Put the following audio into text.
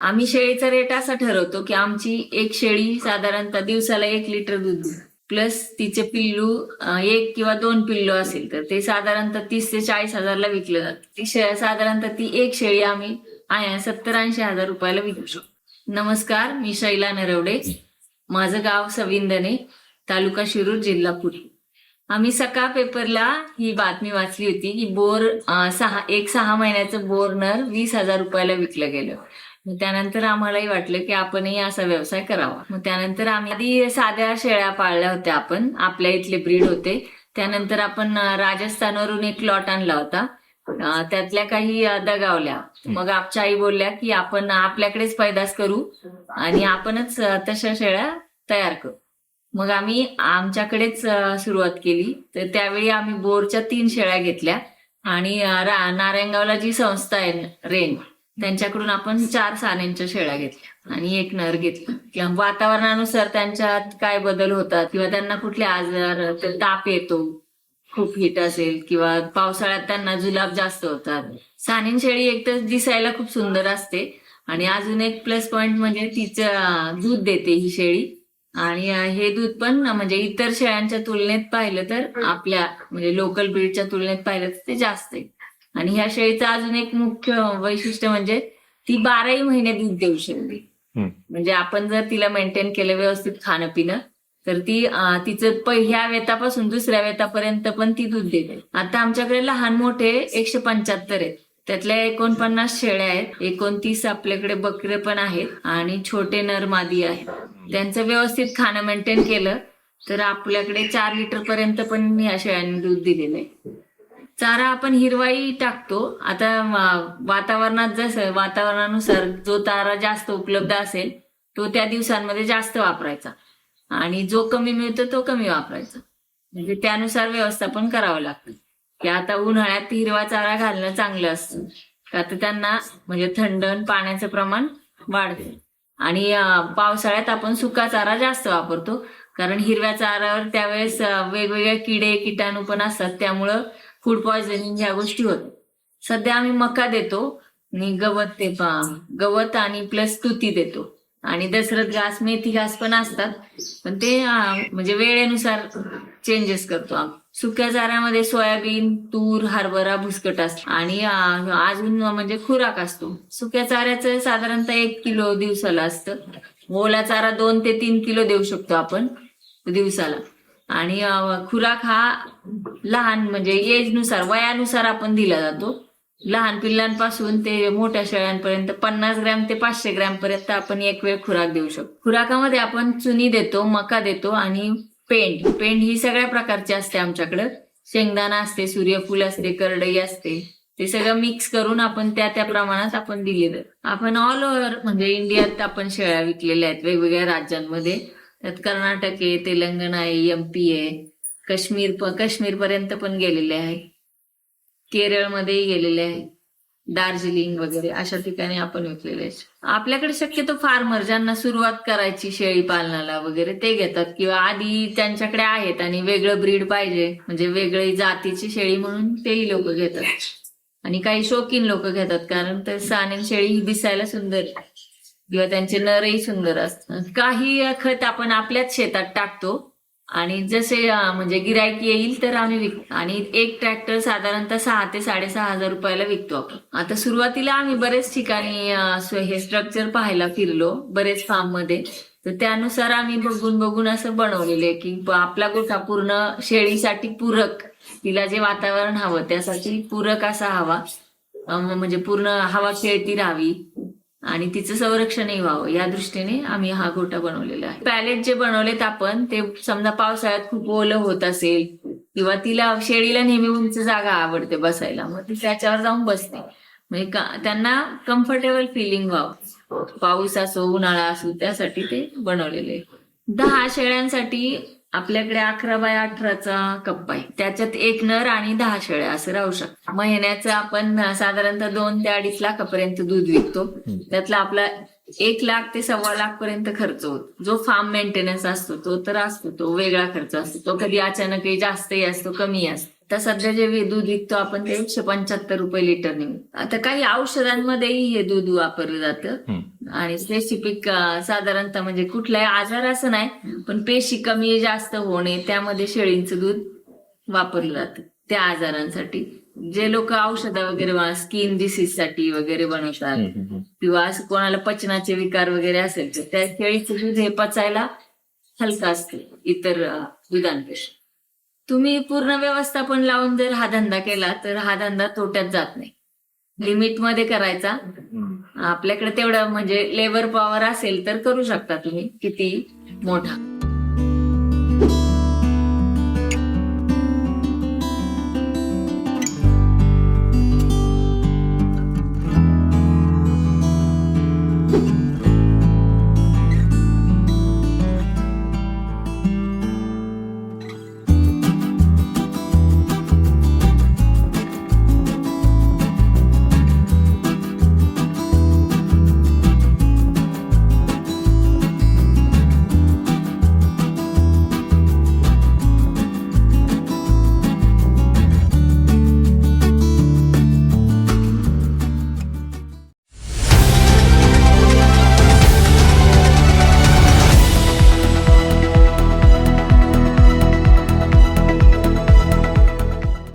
आम्ही शेळीचा रेट असा ठरवतो की आमची एक शेळी साधारणतः दिवसाला एक लिटर दूध प्लस तिचे पिल्लू एक किंवा दोन पिल्लू असेल तर ते साधारणतः तीस ते चाळीस हजारला विकलं जातं. ती साधारणतः ती एक शेळी आम्ही सत्तर ऐंशी हजार रुपयाला विकू शकतो. नमस्कार मी शैला नरवडे. माझं गाव सविंदने तालुका शिरूर जिल्हा पुणे आम्ही सकाळ पेपरला ही बातमी वाचली होती की बोर सहा एक सहा महिन्याचं बोर नर वीस हजार रुपयाला विकलं गेलं. मग त्यानंतर आम्हालाही वाटलं की आपणही असा व्यवसाय करावा. मग त्यानंतर आम्ही आधी साध्या शेळ्या पाळल्या होत्या आपण आपल्या इथले ब्रीड होते. त्यानंतर आपण राजस्थानवरून एक लॉट आणला होता. त्यातल्या काही दगावल्या. मग आमच्या आई बोलल्या की आपण आपल्याकडेच पैदास करू आणि आपणच तशा शेळ्या तयार करू. मग आम्ही आमच्याकडेच सुरुवात केली. तर त्यावेळी आम्ही बोरच्या तीन शेळ्या घेतल्या आणि नारायणगावला जी संस्था आहे रेन त्यांच्याकडून आपण चार साण्यांच्या शेळ्या घेतल्या आणि एक नर घेतला. किंवा वातावरणानुसार त्यांच्यात काय बदल होतात किंवा त्यांना कुठले आजार ताप येतो खूप हिट असेल किंवा पावसाळ्यात त्यांना जुलाब जास्त होतात. सानेन शेळी एक तर दिसायला खूप सुंदर असते आणि अजून एक प्लस पॉइंट म्हणजे तिचं दूध देते ही शेळी. आणि हे दूध पण म्हणजे इतर शेळ्यांच्या तुलनेत पाहिलं तर आपल्या म्हणजे लोकल ब्रीडच्या तुलनेत पाहिलं तर ते जास्त आहे. आणि ह्या शेळीचं अजून एक मुख्य वैशिष्ट्य म्हणजे ती बाराही महिने दूध देऊ शकते. म्हणजे आपण जर तिला मेंटेन केलं व्यवस्थित खाणं पिणं तर ती तिचं प- ह्या वेतापासून दुसऱ्या वेतापर्यंत पण ती दूध देते. आता आमच्याकडे लहान मोठे एकशे पंच्याहत्तर आहेत. त्यातल्या एकोणपन्नास शेळ्या आहेत. एकोणतीस आपल्याकडे बकरे पण आहेत आणि छोटे नर मादी आहेत. त्यांचं व्यवस्थित खाणं मेंटेन केलं तर आपल्याकडे चार लिटर पर्यंत पण ह्या शेळ्यांनी दूध दिलेलं आहे. चारा आपण हिरवाई टाकतो. आता वातावरणात जसं वातावरणानुसार जो चारा जास्त उपलब्ध असेल तो त्या दिवसांमध्ये जास्त वापरायचा. आणि जो कमी मिळतो तो कमी वापरायचा. म्हणजे त्यानुसार व्यवस्थापन करावं लागतं. की आता उन्हाळ्यात हिरवा चारा घालणं चांगलं असतं. का तर त्यांना म्हणजे थंड आणि पाण्याचं प्रमाण वाढतं. आणि पावसाळ्यात आपण सुका चारा जास्त वापरतो. कारण हिरव्या चाऱ्यावर त्यावेळेस वेगवेगळ्या वेगवेगळे किडे किटाणू पण असतात. त्यामुळं फूड पॉयझनिंग ह्या गोष्टी होतात. सध्या आम्ही मका देतो आणि गवत ते गवत आणि प्लस तुती देतो. आणि दसरत घास मेथी घास पण असतात. पण ते म्हणजे वेळेनुसार चेंजेस करतो आम्ही. सुक्या चाऱ्यामध्ये सोयाबीन तूर हरभरा भुसकट असतो. आणि अजून म्हणजे खुराक असतो. सुक्या चाऱ्याचं साधारणतः एक किलो दिवसाला असतं. ओला चारा दोन ते तीन किलो देऊ शकतो आपण दिवसाला. आणि खुराक हा लहान म्हणजे एजनुसार वयानुसार आपण दिला जातो. लहान पिल्लांपासून ते मोठ्या शेळ्यांपर्यंत पन्नास ग्रॅम ते पाचशे ग्रॅम पर्यंत आपण एक वेळ खुराक देऊ शकतो. खुराकामध्ये आपण चुनी देतो मका देतो आणि पेंड. पेंड ही सगळ्या प्रकारची असते आमच्याकडं. शेंगदाणा असते सूर्यफूल असते करडई असते. ते सगळं मिक्स करून आपण त्या त्या प्रमाणात आपण दिले आपण ऑल ओव्हर म्हणजे इंडियात आपण शेळ्या विकलेल्या आहेत वेगवेगळ्या राज्यांमध्ये. त्यात कर्नाटक आहे तेलंगणा आहे एमपी आहे काश्मीर प- काश्मीर पर्यंत पण गेलेले आहे. केरळमध्येही गेलेले आहे. दार्जिलिंग वगैरे अशा ठिकाणी आपण विकलेले आहे आपल्याकडे शक्यतो फार्मर ज्यांना सुरुवात करायची शेळी पालनाला वगैरे ते घेतात. किंवा आधी त्यांच्याकडे आहेत आणि वेगळं ब्रीड पाहिजे. म्हणजे वेगळी जातीची शेळी म्हणून तेही लोक घेतात. आणि काही शौकीन लोक घेतात. कारण तर सानेन शेळी ही दिसायला सुंदर आहे. किंवा त्यांचे नरही सुंदर असतात काही खत आपण आपल्याच शेतात टाकतो. आणि जसे म्हणजे गिरायक येईल तर आम्ही विकतो आणि एक ट्रॅक्टर साधारणतः सहा ते साडेसहा हजार रुपयाला विकतो आपण. आता सुरुवातीला आम्ही बरेच ठिकाणी हे स्ट्रक्चर पाहायला फिरलो बरेच फार्ममध्ये. तर त्यानुसार आम्ही बघून बघून असं बनवलेले की आपला गोठा पूर्ण शेळीसाठी पूरक. तिला जे वातावरण हवं त्यासाठी पूरक असा हवा. म्हणजे पूर्ण हवा खेळती राहावी. आणि तिचं संरक्षणही व्हावं. या दृष्टीने आम्ही हा गोटा बनवलेला आहे. पॅलेट जे बनवलेत आपण ते समजा पावसाळ्यात खूप ओलं होत असेल किंवा तिला शेळीला नेहमी उंच जागा आवडते बसायला मग ती त्याच्यावर जाऊन बसते. म्हणजे त्यांना कम्फर्टेबल फिलिंग व्हावं. पाऊस असो उन्हाळा असो त्यासाठी ते बनवलेले. दहा शेळ्यांसाठी आपल्याकडे अकरा बाय अठराचा कप्पा आहे. त्याच्यात एक नर आणि दहा शेळ्या असं राहू शकतात महिन्याचं आपण साधारणतः दोन ते अडीच लाखापर्यंत दूध विकतो. त्यातला आपला एक लाख ते सव्वा लाख पर्यंत खर्च होतो. जो फार्म मेंटेनन्स असतो तो तर असतो. तो वेगळा खर्च असतो. तो कधी अचानकही जास्तही असतो कमी असतो. तर सध्या जे वे- दूध विकतो आपण ते एकशे पंच्याहत्तर रुपये लिटरने. आता काही औषधांमध्येही हे दूध वापरलं जातं. आणि स्पेसिफिक साधारणतः म्हणजे कुठलाही आजार असं नाही पण पेशी कमी जास्त होणे त्यामध्ये शेळींचं दूध वापरलं जातं त्या आजारांसाठी जे लोक औषधं वगैरे स्किन डिसीजसाठी वगैरे बनवतात किंवा असं कोणाला पचनाचे विकार वगैरे असेल तर त्या शेळीचं दूध हे पचायला हलकं असतं इतर दुधांपेक्षा तुम्ही पूर्ण व्यवस्थापन लावून जर हा धंदा केला तर हा धंदा तोट्यात जात नाही. लिमिटमध्ये करायचा. आपल्याकडे तेवढं म्हणजे लेबर पॉवर असेल तर करू शकता तुम्ही किती मोठा.